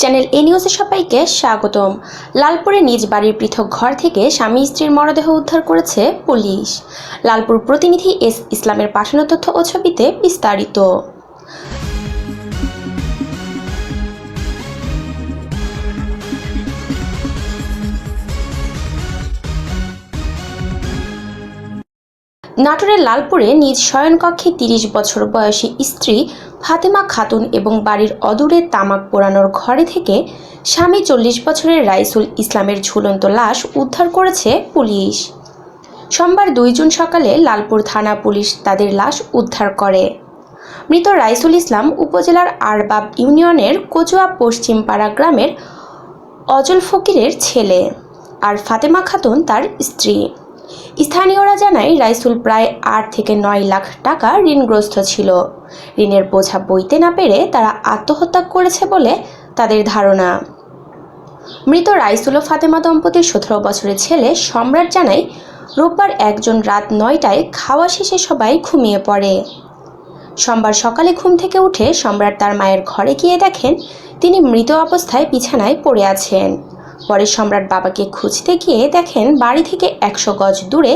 Channel এ নিউজে সবাইকে স্বাগতম। লালপুরে নিজ বাড়ির পৃথক ঘর থেকে স্বামী স্ত্রীর মরদেহ উদ্ধার করেছে পুলিশ। লালপুর প্রতিনিধি এস ইসলামের পাঠানো তথ্য ও ছবিতে বিস্তারিত। নাটোরের লালপুরে নিজ শয়নকক্ষে তিরিশ বছর বয়সী স্ত্রী ফাতেমা খাতুন এবং বাড়ির অদূরে তামাক পোড়ানোর ঘরে থেকে স্বামী চল্লিশ বছরের রাইসুল ইসলামের ঝুলন্ত লাশ উদ্ধার করেছে পুলিশ। সোমবার দুই জুন সকালে লালপুর থানা পুলিশ তাদের লাশ উদ্ধার করে। মৃত রাইসুল ইসলাম উপজেলার আরবাব ইউনিয়নের কচুয়া পশ্চিমপাড়া গ্রামের অজল ফকিরের ছেলে আর ফাতেমা খাতুন তার স্ত্রী। স্থানীয়রা জানায়, রাইসুল প্রায় আট থেকে নয় লাখ টাকা ঋণগ্রস্ত ছিল। ঋণের বোঝা বইতে না পেরে তারা আত্মহত্যা করেছে বলে তাদের ধারণা। মৃত রাইসুল ও ফাতেমা দম্পতির সতেরো বছরের ছেলে সম্রাট জানায়, রোববার একজন রাত নয়টায় খাওয়া শেষে সবাই ঘুমিয়ে পড়ে। সোমবার সকালে ঘুম থেকে উঠে সম্রাট তার মায়ের ঘরে গিয়ে দেখেন, তিনি মৃত অবস্থায় বিছানায় পড়ে আছেন। পরে সম্রাট বাবাকে খুঁজতে গিয়ে দেখেন বাড়ি থেকে একশো গজ দূরে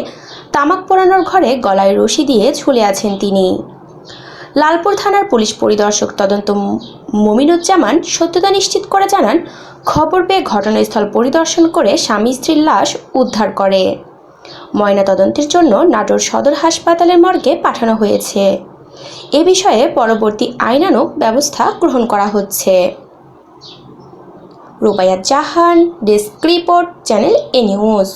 তামাক পোড়ানোর ঘরে গলায় রশি দিয়ে ঝুলে আছেন তিনি। লালপুর থানার পুলিশ পরিদর্শক তদন্ত মমিনুজ্জামান সত্যতা নিশ্চিত করে জানান, খবর পেয়ে ঘটনাস্থল পরিদর্শন করে স্বামী স্ত্রীর লাশ উদ্ধার করে। ময়নাতদন্তের জন্য নাটোর সদর হাসপাতালের মর্গে পাঠানো হয়েছে। এ বিষয়ে পরবর্তী আইনানুগ ব্যবস্থা গ্রহণ করা হচ্ছে। Rubaiya Jahan desk report channel A news.